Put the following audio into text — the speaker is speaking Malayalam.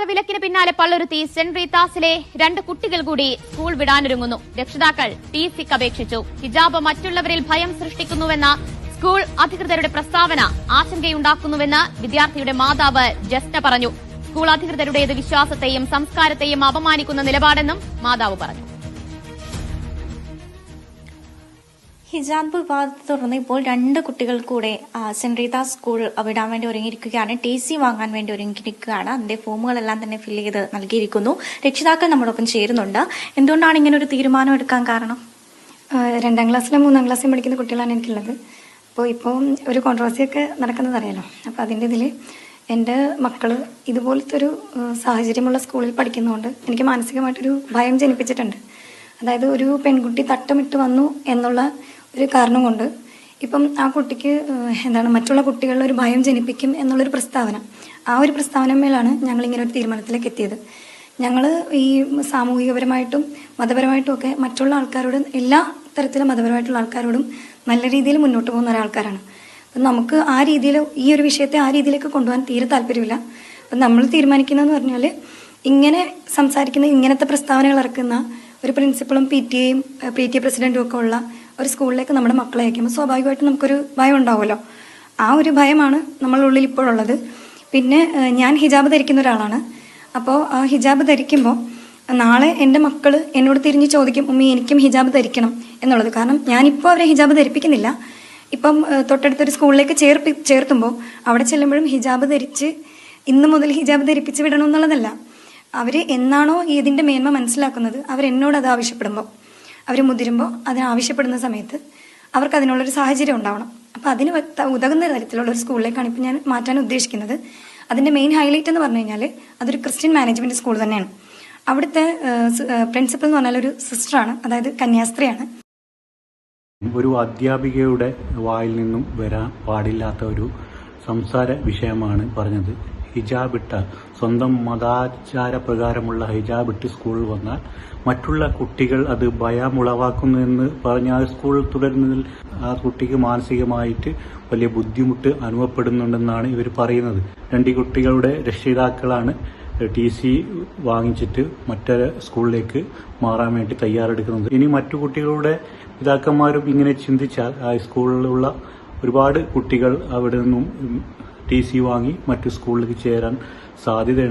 യാത്ര വിലക്കിന് പിന്നാലെ പള്ളുരുത്തി സെന്റ് റീതാസിലെ രണ്ട് കുട്ടികൾ കൂടി സ്കൂൾ വിടാനൊരുങ്ങുന്നു. രക്ഷിതാക്കൾ ടി സിക്ക് അപേക്ഷിച്ചു. ഹിജാബ് മറ്റുള്ളവരിൽ ഭയം സൃഷ്ടിക്കുന്നുവെന്ന സ്കൂൾ അധികൃതരുടെ പ്രസ്താവന ആശങ്കയുണ്ടാക്കുന്നുവെന്ന് വിദ്യാർത്ഥിയുടെ മാതാവ് ജസ്ന പറഞ്ഞു. സ്കൂൾ അധികൃതരുടേത് വിശ്വാസത്തെയും സംസ്കാരത്തെയും അപമാനിക്കുന്ന നിലപാടെന്നും മാതാവ് പറഞ്ഞു. ഹിജാബ് വിവാദത്തെ തുടർന്ന് ഇപ്പോൾ രണ്ട് കുട്ടികൾ കൂടെ സെന്റ് റീത സ്കൂൾ വിടാൻ വേണ്ടി ഒരുങ്ങിയിരിക്കുകയാണ്. ടി സി വാങ്ങാൻ വേണ്ടി ഒരുങ്ങിയിരിക്കുകയാണ്. അതിന്റെ ഫോമുകളെല്ലാം തന്നെ ഫില്ല് ചെയ്ത് നൽകിയിരിക്കുന്നു. രക്ഷിതാക്കൾ നമ്മളൊപ്പം ചേരുന്നുണ്ട്. എന്തുകൊണ്ടാണ് ഇങ്ങനെ ഒരു തീരുമാനം എടുക്കാൻ കാരണം? രണ്ടാം ക്ലാസ്സിലും മൂന്നാം ക്ലാസ്സിലും പഠിക്കുന്ന കുട്ടികളാണ് എനിക്കുള്ളത്. അപ്പോൾ ഇപ്പോൾ ഒരു കോൺട്രവേഴ്സി ഒക്കെ നടക്കുന്നത് അറിയാലോ. അപ്പോൾ അതിന്റെ ഇതിൽ എന്റെ മക്കൾ ഇതുപോലത്തെ ഒരു സാഹചര്യമുള്ള സ്കൂളിൽ പഠിക്കുന്നതുകൊണ്ട് എനിക്ക് മാനസികമായിട്ടൊരു ഭയം ജനിപ്പിച്ചിട്ടുണ്ട്. അതായത് ഒരു പെൺകുട്ടി തട്ടമിട്ട് വന്നു എന്നുള്ള ഒരു കാരണം കൊണ്ട് ഇപ്പം ആ കുട്ടിക്ക് എന്താണ് മറ്റുള്ള കുട്ടികളിൽ ഒരു ഭയം ജനിപ്പിക്കും എന്നുള്ളൊരു പ്രസ്താവന. ആ ഒരു പ്രസ്താവനമേലാണ് ഞങ്ങൾ ഇങ്ങനെ ഒരു തീരുമാനത്തിലേക്ക് എത്തിയത്. ഞങ്ങൾ ഈ സാമൂഹികപരമായിട്ടും മതപരമായിട്ടും ഒക്കെ മറ്റുള്ള ആൾക്കാരോട് എല്ലാ തരത്തിലും മതപരമായിട്ടുള്ള ആൾക്കാരോടും നല്ല രീതിയിൽ മുന്നോട്ട് പോകുന്ന ഒരാൾക്കാരാണ്. അപ്പം നമുക്ക് ആ രീതിയിൽ ഈ ഒരു വിഷയത്തെ ആ രീതിയിലേക്ക് കൊണ്ടുപോകാൻ തീരെ താല്പര്യമില്ല. അപ്പം നമ്മൾ തീരുമാനിക്കുന്നതെന്ന് പറഞ്ഞാൽ ഇങ്ങനെ സംസാരിക്കുന്ന ഇങ്ങനത്തെ പ്രസ്താവനകൾ ഇറക്കുന്ന ഒരു പ്രിൻസിപ്പളും പി ടി എയും പി ടി എ പ്രസിഡന്റും ഒക്കെ ഉള്ള ഒരു സ്കൂളിലേക്ക് നമ്മുടെ മക്കളെ അയക്കുമ്പോൾ സ്വാഭാവികമായിട്ടും നമുക്കൊരു ഭയം ഉണ്ടാവുമല്ലോ. ആ ഒരു ഭയമാണ് നമ്മളുടെ ഉള്ളിൽ ഇപ്പോഴുള്ളത്. പിന്നെ ഞാൻ ഹിജാബ് ധരിക്കുന്ന ഒരാളാണ്. അപ്പോൾ ആ ഹിജാബ് ധരിക്കുമ്പോൾ നാളെ എന്റെ മക്കൾ എന്നോട് തിരിഞ്ഞ് ചോദിക്കും ഉമ്മി എനിക്കും ഹിജാബ് ധരിക്കണം എന്നുള്ളത്. കാരണം ഞാനിപ്പോൾ അവരെ ഹിജാബ് ധരിപ്പിക്കുന്നില്ല. ഇപ്പം തൊട്ടടുത്തൊരു സ്കൂളിലേക്ക് ചേർപ്പി ചേർത്തുമ്പോൾ അവിടെ ചെല്ലുമ്പോഴും ഹിജാബ് ധരിച്ച് ഇന്ന് മുതൽ ഹിജാബ് ധരിപ്പിച്ച് വിടണം എന്നുള്ളതല്ല. അവർ എന്നാണോ ഇതിന്റെ മേന്മ മനസ്സിലാക്കുന്നത് അവർ എന്നോട് അത് ആവശ്യപ്പെടുമ്പോൾ. അവർ മുതിരുമ്പോൾ അതിനാവശ്യപ്പെടുന്ന സമയത്ത് അവർക്ക് അതിനുള്ളൊരു സാഹചര്യം ഉണ്ടാവണം. അപ്പോൾ അതിന് ഉതകുന്ന തരത്തിലുള്ള ഒരു സ്കൂളിലേക്കാണ് ഇപ്പോൾ ഞാൻ മാറ്റാൻ ഉദ്ദേശിക്കുന്നത്. അതിന്റെ മെയിൻ ഹൈലൈറ്റ് എന്ന് പറഞ്ഞു കഴിഞ്ഞാൽ അതൊരു ക്രിസ്ത്യൻ മാനേജ്മെന്റ് സ്കൂൾ തന്നെയാണ്. അവിടുത്തെ പ്രിൻസിപ്പൽ എന്ന് പറഞ്ഞാൽ ഒരു സിസ്റ്ററാണ് അതായത് കന്യാസ്ത്രീയാണ്. ഒരു അധ്യാപികയുടെ വായിൽ നിന്നും വരാൻ പാടില്ലാത്ത ഒരു സംസാര വിഷയമാണ് പറഞ്ഞത്. ഹിജാബ് ഇട്ട സ്വന്തം മതാചാര പ്രകാരമുള്ള ഹിജാബ് ഇട്ട് സ്കൂളിൽ വന്നാൽ മറ്റുള്ള കുട്ടികൾ അത് ഭയമുളവാക്കുന്നു എന്ന് പറഞ്ഞ് ആ സ്കൂൾ തുടരുന്നതിൽ ആ കുട്ടിക്ക് മാനസികമായിട്ട് വലിയ ബുദ്ധിമുട്ട് അനുഭവപ്പെടുന്നുണ്ടെന്നാണ് ഇവർ പറയുന്നത്. രണ്ട് കുട്ടികളുടെ രക്ഷിതാക്കളാണ് ടി സി വാങ്ങിച്ചിട്ട് മറ്റൊരു സ്കൂളിലേക്ക് മാറാൻ വേണ്ടി തയ്യാറെടുക്കുന്നത്. ഇനി മറ്റു കുട്ടികളുടെ പിതാക്കന്മാരും ഇങ്ങനെ ചിന്തിച്ചാൽ ആ സ്കൂളിലുള്ള ഒരുപാട് കുട്ടികൾ അവിടെ നിന്നും ടി സി വാങ്ങി മറ്റു സ്കൂളിലേക്ക് ചേരാൻ സാധ്യതയുണ്ട്.